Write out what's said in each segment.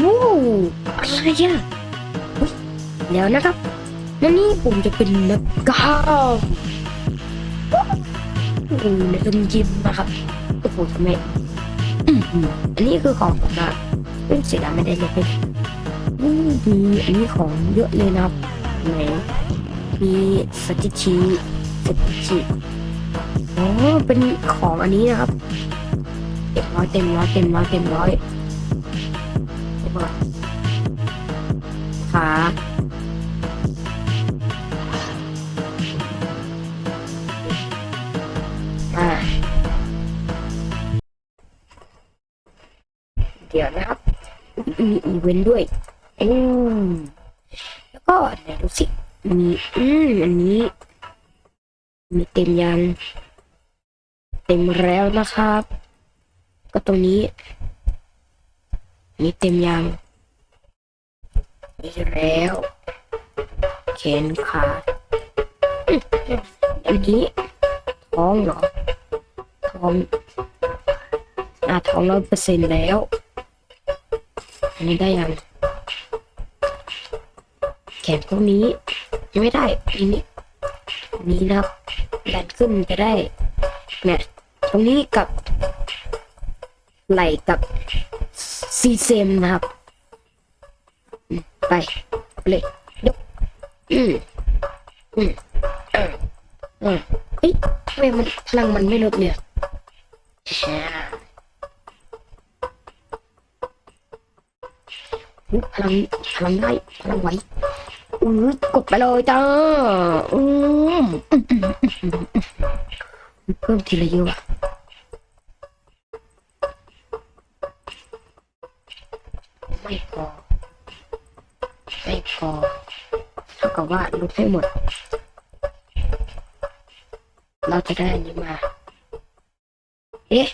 โอ้อะไรอะเฮ้ยเดี๋ยวนะครับวันนี้ผมจะเป็นนักกล้ามโอ้ในโรงยิมนะครับโอ้โหทำไมอืออันนี้คือของผมนะเอ้ยเสียดายไม่ได้เลยไปอืมมีอันนี้ของเยอะเลยนะครับไหนมีสติชีสติชีอ๋อเป็นของอันนี้นะครับเต็มร้อยเต็มร้อยเต็มร้อยเต็มร้อย เต็มร้อยขาอ่าเดี๋ยวนะครับมีอีเวนต์ด้วย อืมแล้วก็ไหนดูสิ มีอืมอันนี้ มีเต็มยัง เต็มแล้วนะครับ ก็ตรงนี้ มีเต็มยังมีแล้ว แขนขาอันนี้ท้องเหรอ ท้องอ่าท้องร้อยเปอร์เซ็นต์แล้ว อันนี้ได้ยัง แขนพวกนี้ยังไม่ได้อันนี้อันนี้นะครับดันขึ้นจะได้ เนี่ย ตรงนี้กับ ไหลกับ ซีเซมนะครับ ไปเลยยกอืมอืมเออเออเฮ้ยทำไมมันพลังมันไม่ลดเลยอะแหมอุ๊ยพลังพลังได้พลังไหวอือกดไปเลยจ้าอืมเพิ่มทีละเยอะ ลบให้หมด เราจะได้อันนี้มา เอ๊ะ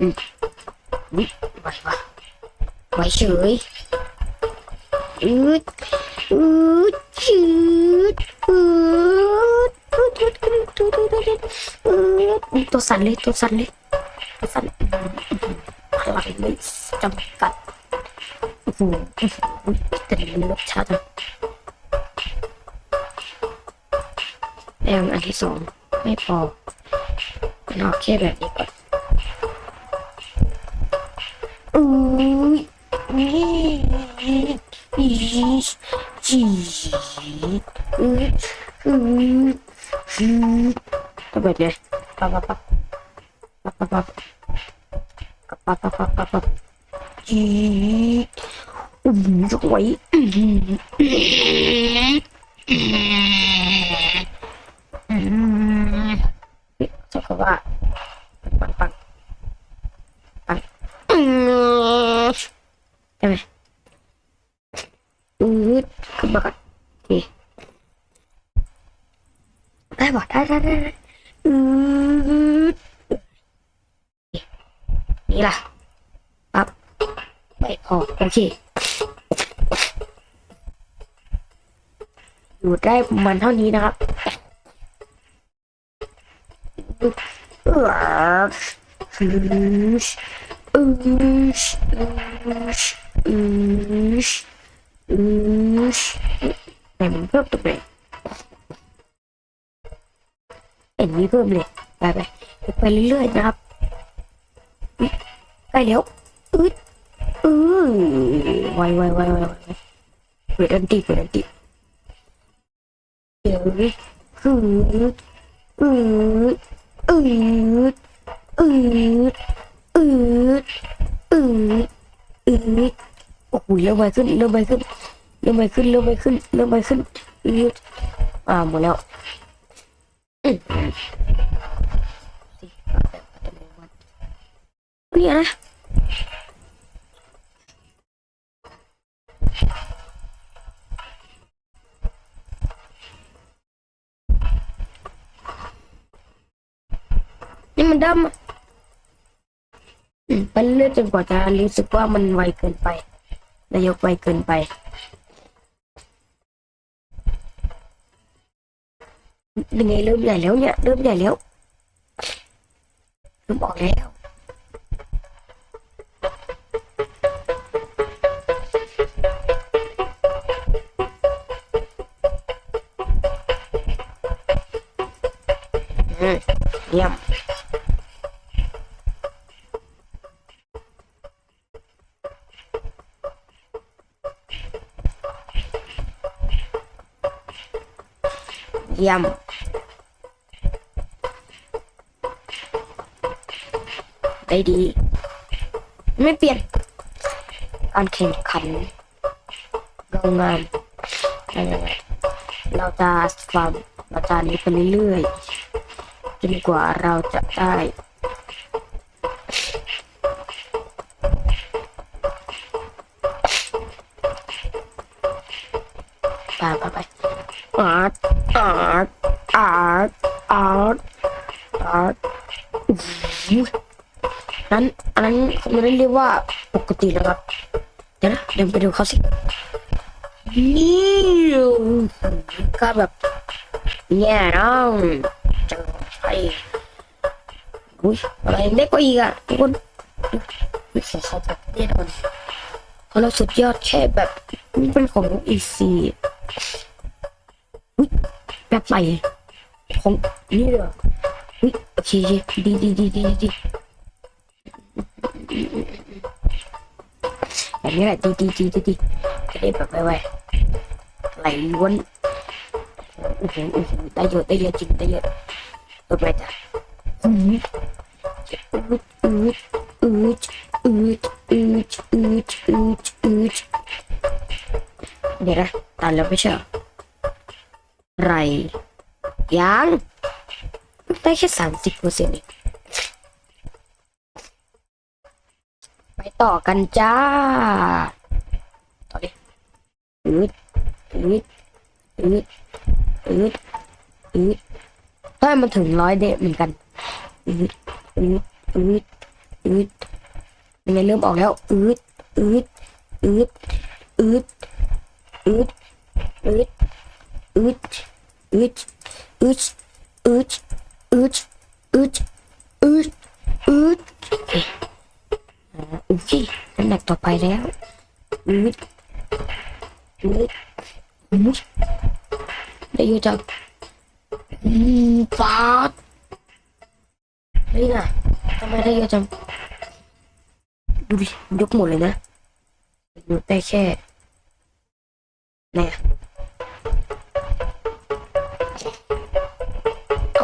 อืมวิไหววะไหวเฉยอืดอืดชืดอืดอืดอืดอืดอืดอืดอืดตัวสั่นเลยตัวสั่นเลยตัวสั่นพลังไม่จำกัดอืม มันลดช้าจังแรงอันที่สองไม่พอมันเอาแค่แบบนี้ก่อนอือนี่อีจีอืออืออือก็แบบนี้ปั๊บปั๊บปั๊บปั๊บปั๊บปั๊บปั๊บปั๊บปั๊บปั๊บปั๊บจี อือจะไหวอืออือเฮ้ยจะบอกว่าปังปังอืมใช่ไหมอืดขึ้นมาก่อนโอเคได้ป่ะได้ได้ได้ได้อืดนี่ล่ะปั๊บไม่พอโอเค อยู่ได้ประมาณเท่านี้นะครับเอออืดอืชอืชอืชอืชไหนมันเพิ่มตรงไหนเอ็นนี้เพิ่มเลยไปไปไปเรื่อยๆนะครับอุ๊ยใกล้แล้วอืดอือไวไวไวไวไวเปิดอันตีเปิดอันตี อืดอืดอืดอืดอืดอืดอืดโอ้โหเริ่มไปขึ้นเริ่มไปขึ้นเริ่มไปขึ้นเริ่มไปขึ้นเริ่มไปขึ้นอืดอ่าหมดแล้วเนี่ยนะ มันดำไปเรื่อยจนกว่าจะรู้สึกว่ามันไวเกินไประยกไวเกินไป ยังไงเริ่มใหญ่แล้วเนี่ย เริ่มใหญ่แล้วเริ่มออกแล้วเยี่ยม เยี่ยม ได้ดี ไม่เปลี่ยนการแข่งขันโรงงานอะไรเเราจะฟาร์มเราจะนี้ไปเรื่อยๆจนกว่าเราจะได้ไปไปไปอา อาร์ตอาร์ตอาร์ตอาร์ตนั้นอันนั้นไม่ได้เรียกว่าปกติแล้วครับ เดี๋ยวนะเดินไปดูเขาสินี่ก็แบบแย่น้องจังไออุ้ยอะไรเล็กกว่าอีกอะทุกคนไม่ขอเขาแบบแน่นอนเพราะเราสุดยอดแค่แบบเป็นของอีซี แบบใหม่ของนี่เลยเหรออุ้ยโอเคดีดีดีดีดีแบบนี้แหละดีดีดีดีดีจะได้แบบไวๆไหลล้วนโอ้โหโอ้โหได้เยอะได้เยอะจริงได้เยอะเปิดไปจ้ะอืมอืดอืดอืดอืดอืดอืดอืดอืดเดี๋ยวนะตันแล้วไม่ใช่อ ยังได้แค่สามสิบเปอร์เซ็นต์ไปต่อกันจ้า ต่อดิอืดอืดอืดอืดอืดถ้ามันถึงร้อยเดเหมือนกันอืดอืดอืดอืดยังไงเริ่มออกแล้วอืดอืดอืดอืดอืดอืดอืด อืดอืดอืดอืดอืดอืดอืดโอเคน้ำหนักต่อไปแล้วอืดอืดอืดได้เยอะจังอืมฟาดเฮ้ยน่ะทำไมได้เยอะจังดูดิยกหมดเลยนะยกได้แค่เนี่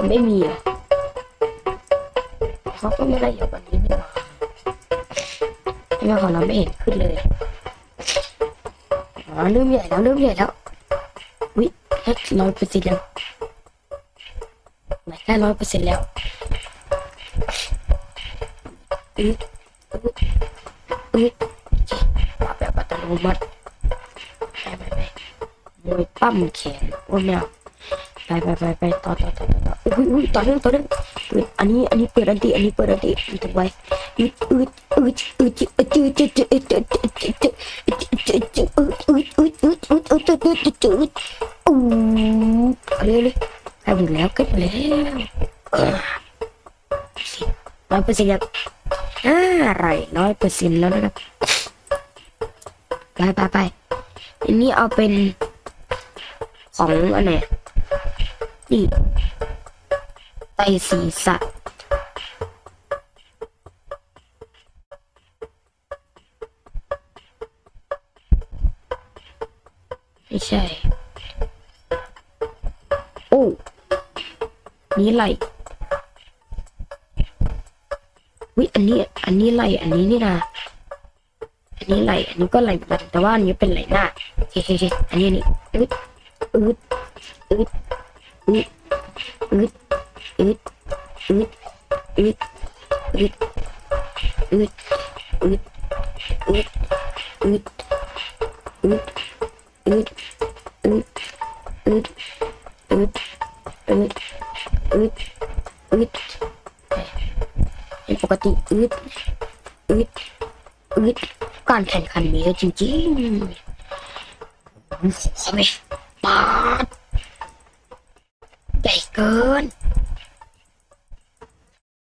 ไม่มีอะเขาก็ไม่ได้เยอะกว่านี้นี่หว่าทำไมของเราไม่เห็นขึ้นเลยอ๋อเริ่มใหญ่แล้วเริ่มใหญ่แล้ววิร้อยเปอร์เซ็นต์แล้วไหนได้ร้อยเปอร์เซ็นต์แล้วอืดอืดอืดโอเคปรับแบบอัตโนมัติไปไปไปมวยปั้มแขนโอ้ยไม่ไปไปไปไปต่อต่อต่อต่อ อุ้ยอุ้ยต่อเนื่องต่อเนื่องเปิดอันนี้อันนี้เปิดอันตีอันนี้เปิดอันตีถูกไว้อืดอืดอืดอืดอืดจืดจืดจืดจืดจืดจืดจืดจืดจืดอืดอืดอืดอืดอืดอืดอืดอืดอืดอืดอู้เอาเลยเลยใกล้หมดแล้วใกล้หมดแล้วร้อยเปอร์เซ็นต์แล้วอ่าไรร้อยเปอร์เซ็นต์แล้วนะครับไปไปไปอันนี้เอาเป็นของอันไหนนี่ ไตศีรษะไม่ใช่ โอ้นี่ไหลวิอันนี้ อันนี้ไหลอันนี้นี่นะอันนี้ไหลอันนี้ก็ไหลเหมือนกันแต่ว่าอันนี้เป็นไหลหน้าเฮ้เฮ้เฮ้อันนี้นี่อึดอึดอึดอึดอึด อึดอึดอึดอึดอึดอึดอึดอึดอึดอึดอึดอึดอึดอึดอึดอึดเป็นปกติอึดอึดอึดการแข่งขันมีเยอะจริงๆขอไหมปาดใหญ่เกิน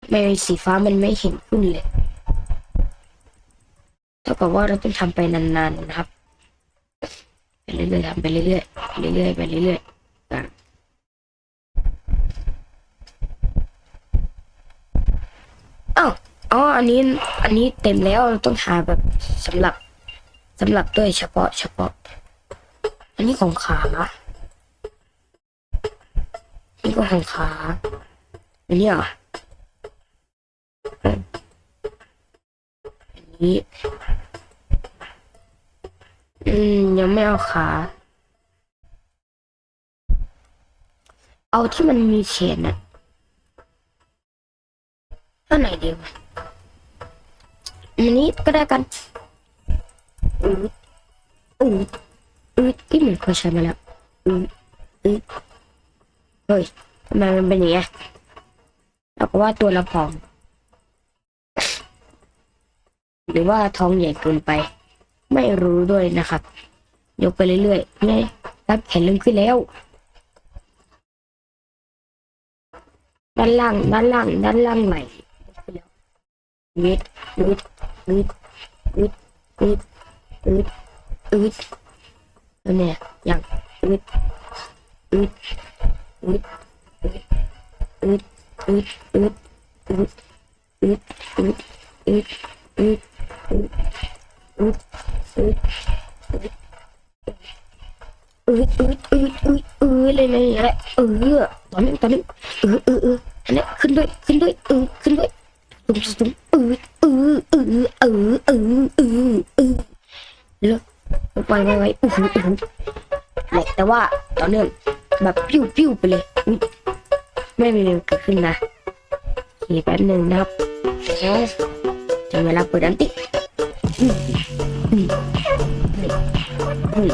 ไม่สีฟ้ามันไม่เห็นขึ้นเลยเท่ากับว่าเราต้องทำไปนานๆนะครับไปเรื่อยๆทำไปเรื่อยๆไปเรื่อยๆไปเรื่อยๆอะอันนี้อันนี้เต็มแล้วเราต้องหาแบบสำหรับสำหรับด้วยเฉพาะเฉพาะ อันนี้ของขานี่ก็ของขาอันนี้ออั นี้ อืม ยังไม่เอาขา เอาที่มันมีเขนอะอันไหนดีวะอันนี้ก็ได้กันอืดอืดอืดที่เหมือนเคยใช้มาแล้วอืดอืดเฮ้ยทำไมมันเป็นอย่างเงี้ยเราก็ว่าตัวเราผอม รือว่าท้องใหญ่เกินไป ไม่รู้ด้วยนะครับ ยกไปเรื่อยๆนี่รับแขนลึงขึ้นแล้ว ด้านล่าง ด้านล่าง ด้านล่างไหลขึ้นแล้วยืดยืดยืดยืดยืดยืดยืดแล้วเนี่ยอย่างยืดยืดยืดยืดยืดยืดยืดยืดยืดยืด ยืดยืดอืดอืดอืดอืดอืดเลยนะอย่างเงี้ยเออตอนนึงตอนนึงเออเออเอออันนี้ขึ้นด้วยขึ้นด้วยเออขึ้นด้วยตุ้มตุ้มอืดอืดอืดเออเออเออเออแล้วไปไปไปอู้หูอู้หูแต่ว่าตอนนึงแบบปิ้วปิ้วไปเลยไม่มีอะไรเกิดขึ้นนะโอเคแป๊บหนึ่งนะครับ แล้วถึงเวลาเปิดอันติอืมอืมอืม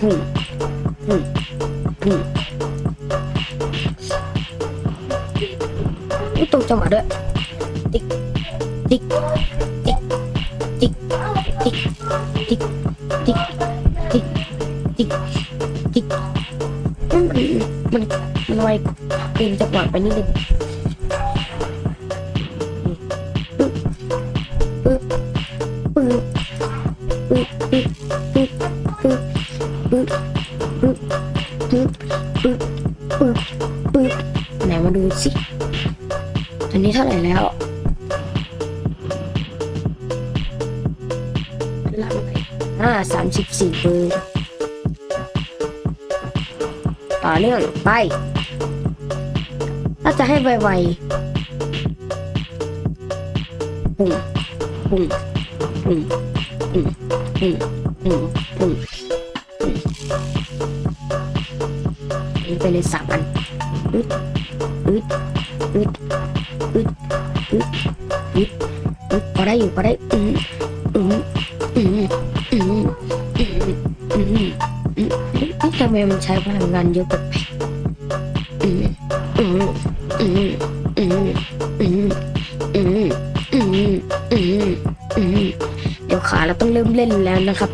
อืมอืมอืมนี่ตรงจังหวะด้วยติ๊กติ๊กติ๊กติ๊กติ๊กติ๊กติ๊กติ๊กติ๊กติ๊กมันมันมันไวเกินจังหวะไปนิดนึง ท่าไหร่แล้วลังไปห้าสามสิบสี่เบอร์ต่อเนื่องไป ถ้าจะให้ไวๆปุ่งปุ่งปุ่งปุ่งปุ่งปุ่งปุ่งนี่ไปเลยสามอันอึดอึดอึด อึดอึดอึดอึดพอได้อยู่พอได้อืมอืมอืมอืมอืมอืมอืมทำไมมันใช้พลังงานเยอะแบบอืมอืมอืมอืมอืมอืมอืมอืมอืมเดี๋ยวขาเราต้องเริ่มเล่นแล้วนะครับ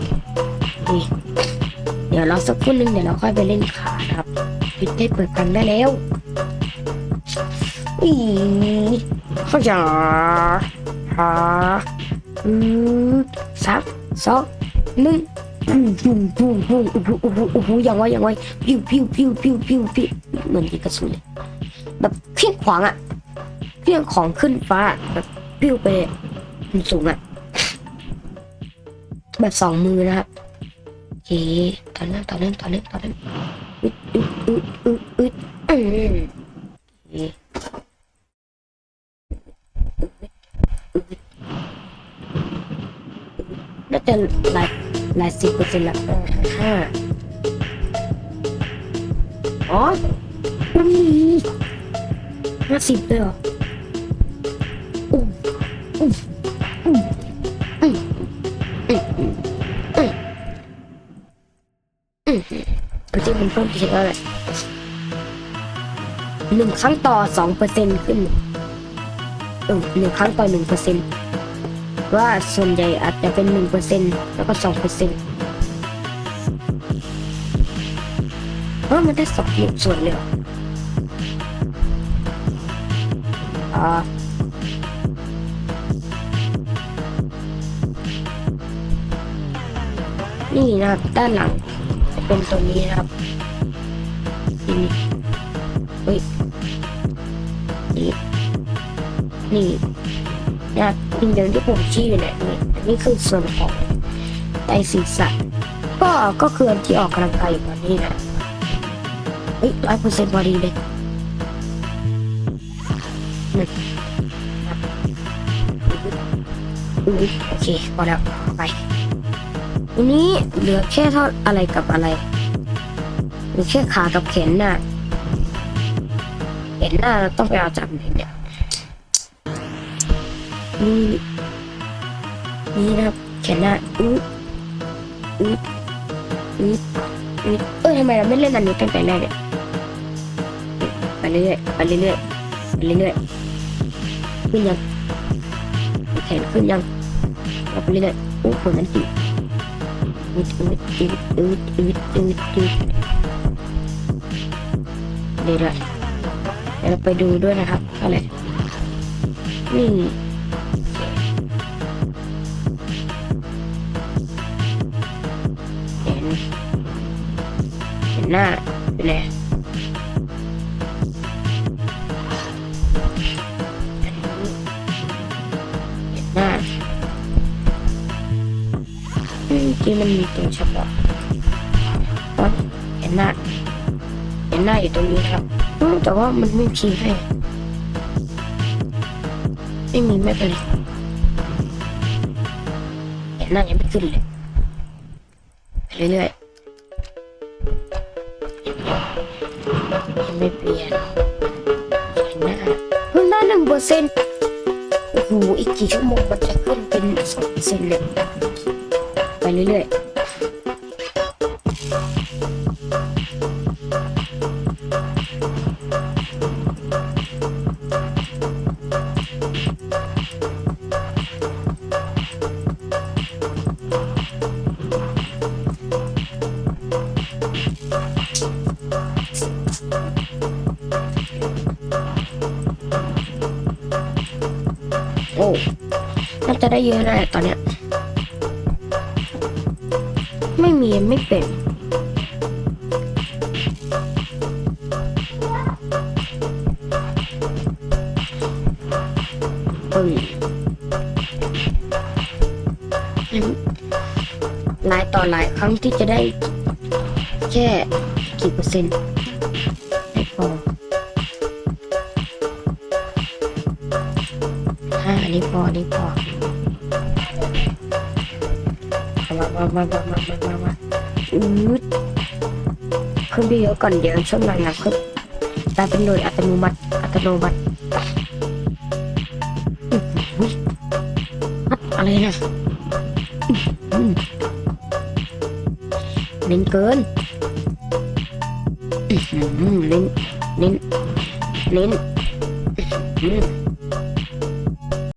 นี่เดี๋ยวเราสักครู่หนึ่งเดี๋ยวเราค่อยไปเล่นขานะครับปิดได้เปิดกันได้แล้ว อีข้าจ๋าหาอืมสามสองหนึ่งปุ้งปุ้งปุ้งปุ้งโอ้โหโอ้โหโอ้โหอย่างไวอย่างไวปิ้วปิ้วปิ้วปิ้วปิ้วปิ้วเหมือนยิงกระสุนเลยแบบเพี้ยงขวางอะเพี้ยงของขึ้นฟ้าแบบปิ้วไปมันสูงอะแบบสองมือนะครับโอเคต่อเนื่องตอเนื่องตอเนื่องตอเนื่องอึดอึดอึดอึดอึดอืมน่า จะหลายหลายสิบเปอร์เซ็นต์ละเออห้าอ๋ออุ้ยห้าสิบเลยเหรออู้อู้อู้อืมอืมอืมอืมอืมก็จะเป็นเพิ่มอีกแล้วแหละหนึ่งครั้งต่อสองเปอร์เซ็นต์ขึ้นเออหนึ่งครั้งต่อหนึ่งเปอร์เซ็นต์ ว่าส่วนใหญ่อาจจะเป็นหนึ่งเปอร์เซ็นต์แล้วก็สองเปอร์เซ็นต์เอมันได้สองหนึ่งส่วนเลยอ่านี่นะครับ ด้านหลังจะเป็นตัวนี้นะครับนี่เฮ้ยนี่นี่นะ สิ่งเดิมที่ผมชี้อยู่เนี่ยนี่นี่คือส่วนของไตศีรษะก็ก็คืออันที่ออกกำลังกายอยู่ตอนนี้นะเฮ้ยร้อยเปอร์เซ็นต์พอดีเลยหนึ่งโอเคพอแล้วไปทีนี้เหลือแค่เท่าอะไรกับอะไรเหลือแค่ขากับแขนหน้าแขนหน้าเราต้องไปเอาจากไหนเนี่ย นี่นี่นะครับแขนหน้าอืดอืดอืดอืดเออทำไมเราไม่เล่นอันนี้ตั้งแต่แรกเนี่ยไปเรื่อยไปเรื่อยไปเรื่อยขึ้นยังแขนขึ้นยังเราไปเรื่อยโอ้ผลนั้นจิ๋วอืดอืดอืดอืดอืดอืดอืดเดี๋ยวเราไปดูด้วยนะครับอะไรนี่ หน้าเป็นไงอันนี้เห็นหน้าอืมที่มันมีตรงเฉพาะอ๋อเห็นหน้าเห็นหน้าอยู่ตรงนี้ครับแต่ว่ามันไม่ชี้ให้ไม่มีไม่เป็นไรเห็นหน้ายังไม่ขึ้นเลยเรื่อยๆ ไม่เปลี่ยนเห็นหน้าเพิ่งได้หนึ่งเปอร์เซ็นต์โอ้โหอีกกี่ชั่วโมงมันจะขึ้นเป็นสองเปอร์เซ็นต์เลยไปเรื่อยๆ ได้เยอะนะตอนเนี้ย ไม่มีไม่เป็นปึ้งหลายต่อหลายครั้งที่จะได้แค่กี่เปอร์เซ็นต์ไม่พออ่าอันนี้พออันนี้พอ มามามามามามามาอืดเพิ่มเยอะก่อนเดี๋ยวช่วงหลังๆเพิ่มกลายเป็นหน่วยอัตโนมัติอัตโนมัติอะไรนะเล่นเกินเล่นเล่นเล่น